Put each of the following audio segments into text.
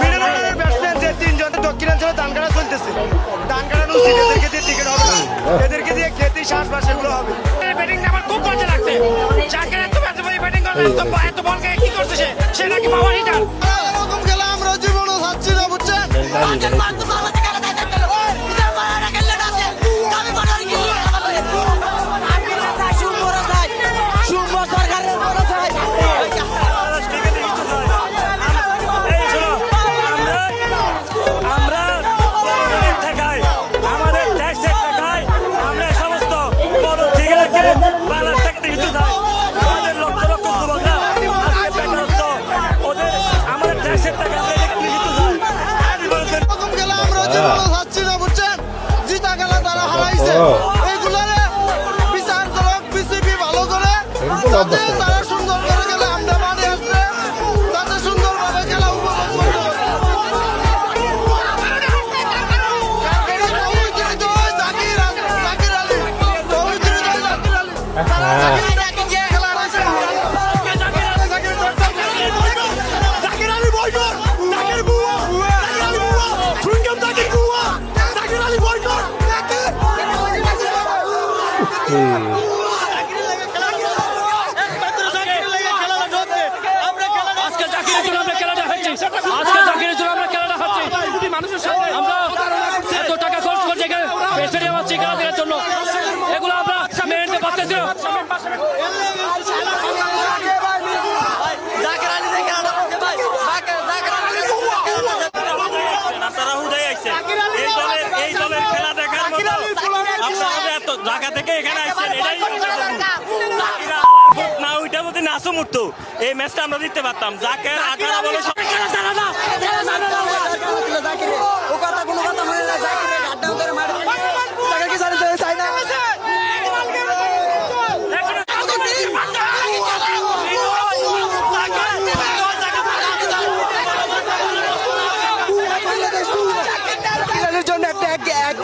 Middle অর্ডারের batsman যে তিনজন দক্ষিণাঞ্চলে ধান কাটা চলতেছে ধান কাটানো উচিত এদেরকে দিয়ে টিকিট হবে না এদেরকে দিয়ে খেতে শ্বাসবাস এগুলো হবে ব্যাটিংটা আমার খুব বাজে লাগছে জাকের এত ব্যাটে ব্যাটিং করে এত এত বল কি করছে সে নাকি পাওয়ার হিটার এইগুলারে বিচার করক ভালো করে আজকে চাকরির জন্য আমরা খেলাটা হচ্ছে কোটি মানুষের সাথে আমরা এত টাকা খরচ করছি এখানে স্টেডিয়াম হচ্ছে খেলা দেওয়ার জন্য এগুলো আমরা মেনে নিতে পারতেছি ঢাকা থেকে এখানে আইছেন এটাই না ওইটা যদি নাচো মুটতো এই ম্যাচটা আমরা জিততে পারতাম। জাকের আঠারো বলে সব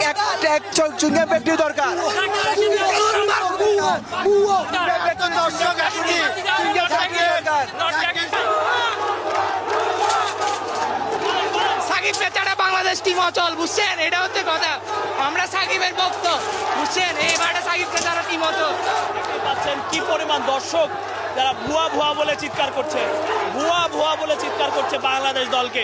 এক চুঙ্গা পেটি দরকার। দর্শক চুঙ্গা সাকিব বেচারা বাংলাদেশ টিম অচল বুঝছেন? এটা হচ্ছে কথা। আমরা সাকিবের ভক্ত বুঝছেন? এইবারে সাকিব বেচারা টিম অচল পাচ্ছেন কি পরিমাণ দর্শক যারা ভুয়া ভুয়া বলে চিৎকার করছে। ভুয়া ভুয়া বলে চিৎকার করছে বাংলাদেশ দলকে।